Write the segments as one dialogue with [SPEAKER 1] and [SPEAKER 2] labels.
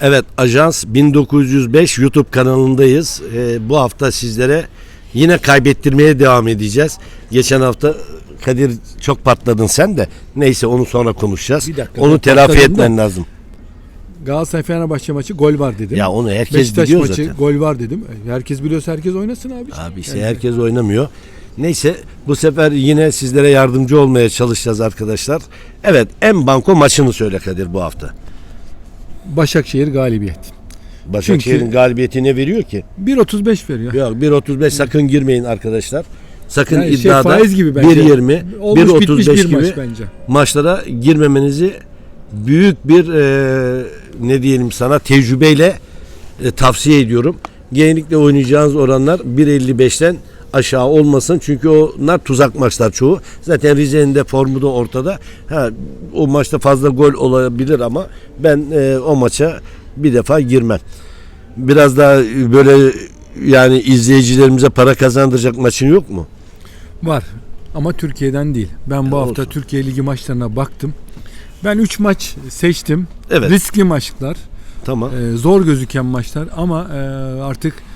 [SPEAKER 1] Evet, Ajans 1905 YouTube kanalındayız. Ee, bu hafta sizlere yine kaybettirmeye devam edeceğiz. Geçen hafta Kadir çok patladın sen de. Neyse onu sonra konuşacağız.
[SPEAKER 2] Bir dakika,
[SPEAKER 1] onu
[SPEAKER 2] ben
[SPEAKER 1] telafi
[SPEAKER 2] patladım
[SPEAKER 1] etmen
[SPEAKER 2] da.
[SPEAKER 1] lazım.
[SPEAKER 2] Galatasaray Fenerbahçe maçı gol var dedim.
[SPEAKER 1] Ya onu herkes
[SPEAKER 2] Beşiktaş
[SPEAKER 1] biliyor
[SPEAKER 2] maçı
[SPEAKER 1] zaten.
[SPEAKER 2] gol var dedim. Herkes biliyorsa herkes oynasın abi.
[SPEAKER 1] Abi işte
[SPEAKER 2] Yani
[SPEAKER 1] herkes oynamıyor. Neyse bu sefer yine sizlere yardımcı olmaya çalışacağız arkadaşlar. Evet en banko maçını söyle Kadir bu hafta.
[SPEAKER 2] Başakşehir galibiyet.
[SPEAKER 1] Başakşehir'in
[SPEAKER 2] Çünkü-
[SPEAKER 1] galibiyeti ne veriyor ki?
[SPEAKER 2] 1.35 veriyor.
[SPEAKER 1] Yok 1.35 sakın girmeyin arkadaşlar. Sakın
[SPEAKER 2] Yani şey,
[SPEAKER 1] iddiada
[SPEAKER 2] faiz gibi bence.
[SPEAKER 1] 1.20,
[SPEAKER 2] Olmuş bitmiş
[SPEAKER 1] 1.35
[SPEAKER 2] bir
[SPEAKER 1] gibi
[SPEAKER 2] maç bence.
[SPEAKER 1] maçlara girmemenizi büyük bir e, ne diyelim sana tecrübeyle e, tavsiye ediyorum. Genellikle oynayacağınız oranlar 1.55'ten aşağı olmasın. Çünkü onlar tuzak maçlar çoğu. Zaten Rize'nin de formu da ortada. Ha, o maçta fazla gol olabilir ama ben e, o maça bir defa girmem. Biraz daha böyle yani izleyicilerimize para kazandıracak maçın yok mu?
[SPEAKER 2] Var. Ama Türkiye'den değil. Ben bu
[SPEAKER 1] Ya
[SPEAKER 2] hafta
[SPEAKER 1] olsun.
[SPEAKER 2] Türkiye Ligi maçlarına baktım. Ben 3 maç seçtim.
[SPEAKER 1] Evet.
[SPEAKER 2] Riskli maçlar.
[SPEAKER 1] Tamam.
[SPEAKER 2] e, zor gözüken maçlar ama e, artık e,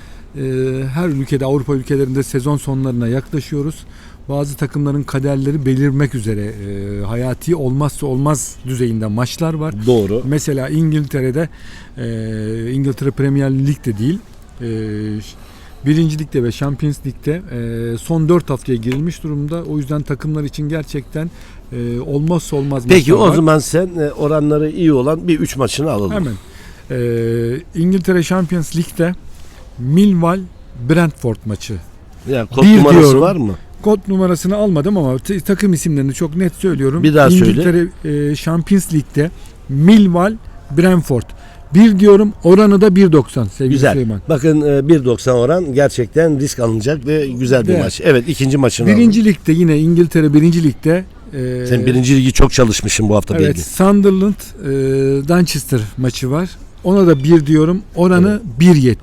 [SPEAKER 2] her ülkede Avrupa ülkelerinde sezon sonlarına yaklaşıyoruz. Bazı takımların kaderleri belirmek üzere e, hayati olmazsa olmaz düzeyinde maçlar var.
[SPEAKER 1] Doğru.
[SPEAKER 2] Mesela İngiltere'de e, İngiltere Premier Lig de değil e, Birinci Lig'de ve Champions Lig'de e, son 4 haftaya girilmiş durumda. O yüzden takımlar için gerçekten e, olmazsa olmaz
[SPEAKER 1] Peki o
[SPEAKER 2] var.
[SPEAKER 1] zaman sen e, oranları iyi olan bir 3 maçını alalım.
[SPEAKER 2] Hemen. Ee, İngiltere Champions League'de Millwall Brentford maçı.
[SPEAKER 1] Ya kod
[SPEAKER 2] Bir
[SPEAKER 1] numarası
[SPEAKER 2] diyorum.
[SPEAKER 1] var mı?
[SPEAKER 2] Kod numarasını almadım ama takım isimlerini çok net söylüyorum.
[SPEAKER 1] Bir daha söyle.
[SPEAKER 2] İngiltere e, Champions League'de Millwall Brentford. Bir diyorum oranı da 1.90 sevgili
[SPEAKER 1] Güzel.
[SPEAKER 2] Süleyman.
[SPEAKER 1] Bakın e, 1.90 oran gerçekten risk alınacak ve güzel bir
[SPEAKER 2] Değer.
[SPEAKER 1] maç. Evet ikinci maçını
[SPEAKER 2] Birinci ligde yine İngiltere birinci ligde e.
[SPEAKER 1] Sen birinci ligi çok çalışmışsın bu hafta
[SPEAKER 2] Evet,
[SPEAKER 1] belli.
[SPEAKER 2] Sunderland e, Manchester maçı var. Ona da bir diyorum. Oranı 1.70.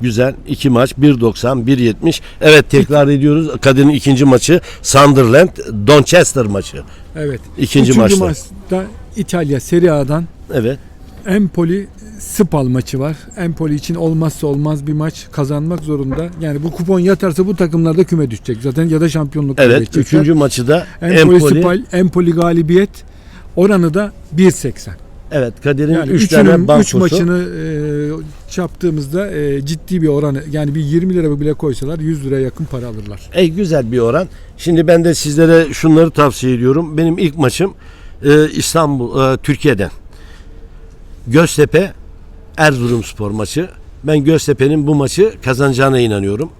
[SPEAKER 1] Güzel. iki maç 1.90 1.70. Evet tekrar ediyoruz. Kadir'in ikinci maçı Sunderland Donchester maçı.
[SPEAKER 2] Evet.
[SPEAKER 1] İkinci
[SPEAKER 2] Üçüncü
[SPEAKER 1] maçta.
[SPEAKER 2] maçta İtalya Serie A'dan
[SPEAKER 1] Evet.
[SPEAKER 2] Empoli Spal maçı var. Empoli için olmazsa olmaz bir maç kazanmak zorunda. Yani bu kupon yatarsa bu takımlar da küme düşecek zaten ya da şampiyonluk
[SPEAKER 1] Evet. Üçüncü maçı da
[SPEAKER 2] Empoli,
[SPEAKER 1] Empoli.
[SPEAKER 2] Spal, Empoli galibiyet oranı da 1.80.
[SPEAKER 1] Evet Kadir'in
[SPEAKER 2] Yani
[SPEAKER 1] üç
[SPEAKER 2] üçünün
[SPEAKER 1] tane bankosu.
[SPEAKER 2] maçını e, çarptığımızda e, ciddi bir oranı yani bir 20 lira bile koysalar 100 liraya yakın para alırlar.
[SPEAKER 1] Ey güzel bir oran. Şimdi ben de sizlere şunları tavsiye ediyorum. Benim ilk maçım e, İstanbul, e, Türkiye'den. Göztepe Erzurumspor maçı. Ben Göztepe'nin bu maçı kazanacağına inanıyorum.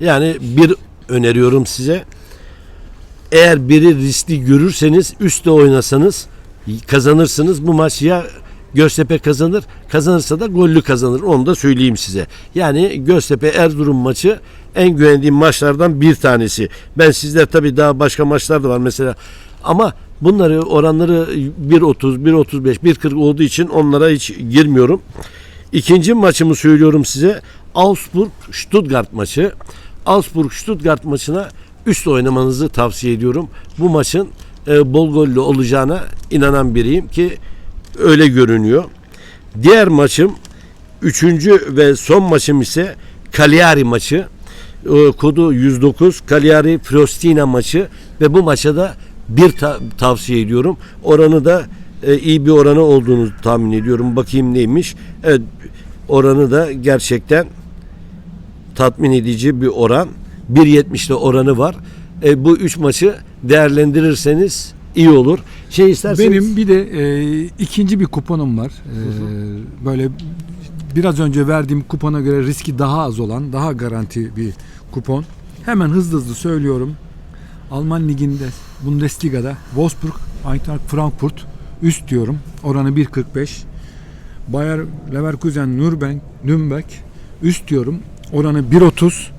[SPEAKER 1] Yani bir öneriyorum size. Eğer biri riskli görürseniz üstte oynasanız kazanırsınız. Bu maç ya Göztepe kazanır, kazanırsa da gollü kazanır. Onu da söyleyeyim size. Yani Göztepe Erzurum maçı en güvendiğim maçlardan bir tanesi. Ben sizler tabii daha başka maçlar da var mesela. Ama bunları oranları 1.30, 1.35, 1.40 olduğu için onlara hiç girmiyorum. İkinci maçımı söylüyorum size. Augsburg Stuttgart maçı. Augsburg Stuttgart maçına üst oynamanızı tavsiye ediyorum. Bu maçın e, bol gollü olacağına inanan biriyim ki öyle görünüyor. Diğer maçım üçüncü ve son maçım ise Cagliari maçı. E, kodu 109 Cagliari Frostina maçı ve bu maça da bir ta- tavsiye ediyorum. Oranı da e, iyi bir oranı olduğunu tahmin ediyorum. Bakayım neymiş. Evet oranı da gerçekten tatmin edici bir oran. 1.70'de oranı var. E, bu üç maçı değerlendirirseniz iyi olur. Şey isterseniz
[SPEAKER 2] Benim bir de e, ikinci bir kuponum var. E, böyle biraz önce verdiğim kupona göre riski daha az olan, daha garanti bir kupon. Hemen hızlı hızlı söylüyorum. Alman liginde, Bundesliga'da Wolfsburg, Eintracht Frankfurt üst diyorum. Oranı 1.45. Bayer Leverkusen, Nürnberg, Nürnberg üst diyorum. Oranı 1.30.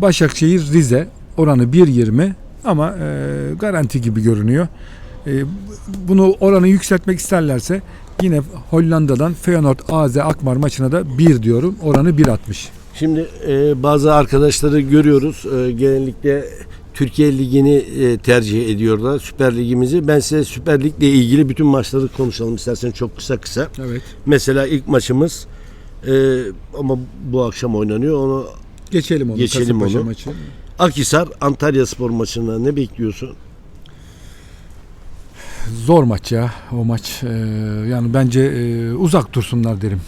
[SPEAKER 2] Başakşehir, Rize oranı 1.20 ama e, garanti gibi görünüyor. E, bunu oranı yükseltmek isterlerse yine Hollanda'dan Feyenoord AZ Akmar maçına da 1 diyorum. Oranı 1.60.
[SPEAKER 1] Şimdi e, bazı arkadaşları görüyoruz. E, genellikle Türkiye Ligi'ni e, tercih ediyorlar. Süper Ligimizi. Ben size Süper Lig'le ilgili bütün maçları konuşalım istersen çok kısa kısa.
[SPEAKER 2] Evet.
[SPEAKER 1] Mesela ilk maçımız e, ama bu akşam oynanıyor. Onu
[SPEAKER 2] Geçelim onu.
[SPEAKER 1] Geçelim
[SPEAKER 2] Kasımpaşa
[SPEAKER 1] onu.
[SPEAKER 2] maçı.
[SPEAKER 1] Akhisar Antalya Spor maçına ne bekliyorsun?
[SPEAKER 2] Zor maç ya o maç. Ee, yani bence e, uzak dursunlar derim.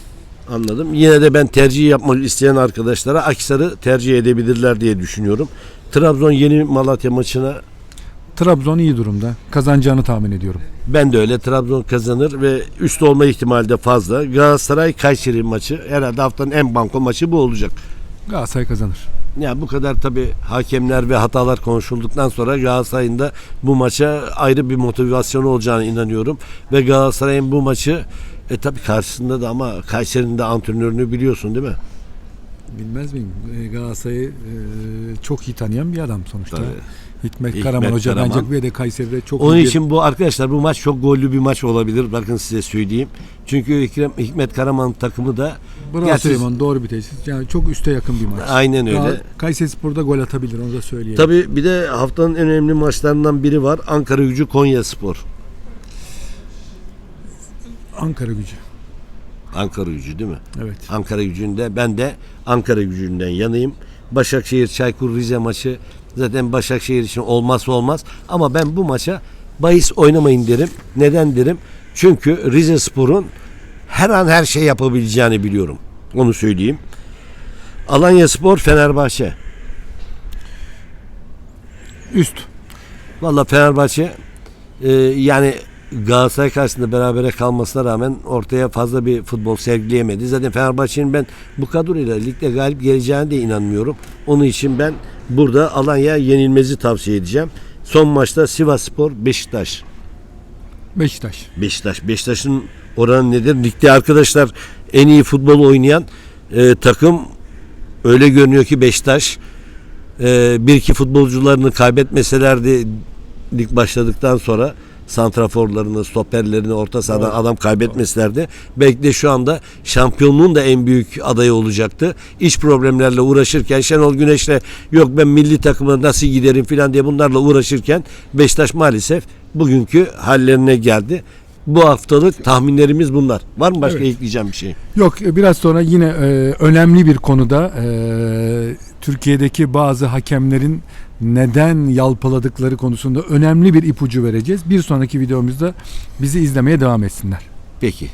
[SPEAKER 1] Anladım. Yine de ben tercih yapmak isteyen arkadaşlara Akhisar'ı tercih edebilirler diye düşünüyorum. Trabzon yeni Malatya maçına
[SPEAKER 2] Trabzon iyi durumda. Kazanacağını tahmin ediyorum.
[SPEAKER 1] ben de öyle Trabzon kazanır ve üst olma ihtimali de fazla. Galatasaray Kayseri maçı herhalde haftanın en banko maçı bu olacak.
[SPEAKER 2] Galatasaray kazanır.
[SPEAKER 1] Ya bu kadar tabi hakemler ve hatalar konuşulduktan sonra Galatasaray'ın da bu maça ayrı bir motivasyonu olacağına inanıyorum. Ve Galatasaray'ın bu maçı e tabi karşısında da ama Kayseri'nin de antrenörünü biliyorsun değil mi?
[SPEAKER 2] Bilmez miyim? Ee, Galatasaray'ı e, çok iyi tanıyan bir adam sonuçta.
[SPEAKER 1] Tabii.
[SPEAKER 2] Hikmet,
[SPEAKER 1] Hikmet
[SPEAKER 2] Karaman Hoca
[SPEAKER 1] Karaman.
[SPEAKER 2] bence ve de Kayseri'de çok
[SPEAKER 1] Onun
[SPEAKER 2] iyi bir-
[SPEAKER 1] için bu arkadaşlar bu maç çok gollü bir maç olabilir. Bakın size söyleyeyim. Çünkü Ekrem, Hikmet Karaman takımı da
[SPEAKER 2] Bravo
[SPEAKER 1] Gerçi-
[SPEAKER 2] Süleyman doğru bir tesis. Yani çok üste yakın bir maç.
[SPEAKER 1] aynen öyle.
[SPEAKER 2] Gal- Kayseri Spor'da gol atabilir onu da söyleyelim.
[SPEAKER 1] Tabii bir de haftanın en önemli maçlarından biri var. Ankara Gücü Konya Spor.
[SPEAKER 2] Ankara gücü.
[SPEAKER 1] Ankara Gücü değil mi?
[SPEAKER 2] Evet.
[SPEAKER 1] Ankara gücünde ben de Ankara gücünden yanayım. Başakşehir Çaykur Rize maçı zaten Başakşehir için olmazsa olmaz ama ben bu maça bahis oynamayın derim. Neden derim? Çünkü Rize Spor'un her an her şey yapabileceğini biliyorum. Onu söyleyeyim. Alanya Spor Fenerbahçe.
[SPEAKER 2] Üst.
[SPEAKER 1] Valla Fenerbahçe e, yani Galatasaray karşısında berabere kalmasına rağmen ortaya fazla bir futbol sergileyemedi. Zaten Fenerbahçe'nin ben bu kadroyla ligde galip geleceğine de inanmıyorum. Onun için ben burada Alanya yenilmezi tavsiye edeceğim. Son maçta Sivas Spor Beşiktaş.
[SPEAKER 2] Beşiktaş.
[SPEAKER 1] Beşiktaş. Beşiktaş'ın oranı nedir? Ligde arkadaşlar en iyi futbol oynayan e, takım öyle görünüyor ki Beşiktaş e, bir iki futbolcularını kaybetmeselerdi lig başladıktan sonra santraforlarını, stoperlerini orta sahadan adam kaybetmeselerdi belki de şu anda şampiyonluğun da en büyük adayı olacaktı. İç problemlerle uğraşırken Şenol Güneş'le yok ben milli takıma nasıl giderim filan diye bunlarla uğraşırken Beşiktaş maalesef bugünkü hallerine geldi. Bu haftalık tahminlerimiz bunlar. Var mı başka
[SPEAKER 2] Evet.
[SPEAKER 1] ekleyeceğim bir şey?
[SPEAKER 2] Yok e, biraz sonra yine e, önemli bir konuda e, Türkiye'deki bazı hakemlerin neden yalpaladıkları konusunda önemli bir ipucu vereceğiz. Bir sonraki videomuzda bizi izlemeye devam etsinler.
[SPEAKER 1] Peki.